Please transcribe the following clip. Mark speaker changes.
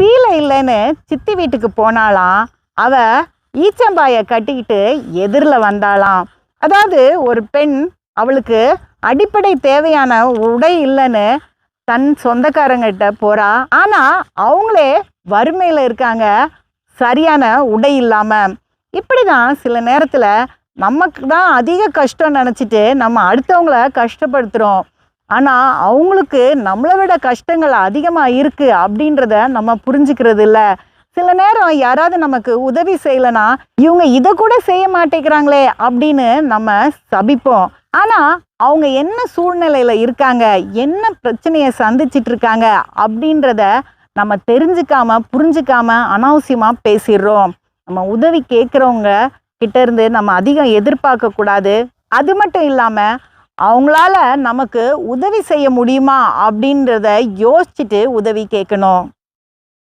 Speaker 1: சீலை இல்லைன்னு சித்தி வீட்டுக்கு போனாலாம் அவ ஈச்சம்பாயை கட்டிக்கிட்டு எதிரில் வந்தாளாம். அதாவது ஒரு பெண் அவளுக்கு அடிப்படை தேவையான உடை இல்லைன்னு தன் சொந்தக்காரங்கிட்ட போறா. ஆனால் அவங்களே வறுமையில் இருக்காங்க. சரியான உடை இல்லாமல் இப்படி தான் சில நேரத்தில் நமக்கு தான் அதிக கஷ்டம் நினச்சிட்டு நம்ம அடுத்தவங்கள கஷ்டப்படுத்துகிறோம் ஆனால் அவங்களுக்கு நம்மளை விட கஷ்டங்கள் அதிகமாக இருக்குது அப்படின்றத நம்ம புரிஞ்சுக்கிறது இல்லை சில நேரம் யாராவது நமக்கு உதவி செய்யலைன்னா இவங்க இதை கூட செய்ய மாட்டேங்கிறாங்களே அப்படின்னு நம்ம சபிப்போம். ஆனால் அவங்க என்ன சூழ்நிலையில் இருக்காங்க என்ன பிரச்சனையை சந்திச்சிட்டு இருக்காங்க அப்படின்றத நம்ம தெரிஞ்சுக்காம புரிஞ்சுக்காம அனாவசியமாக பேசிடுறோம். நம்ம உதவி கேட்குறவங்க கிட்டேருந்து நம்ம அதிகம் எதிர்பார்க்கக்கூடாது. அது மட்டும் இல்லாமல் அவங்களால நமக்கு உதவி செய்ய முடியுமா அப்படின்றத யோசிச்சுட்டு உதவி கேட்கணும்.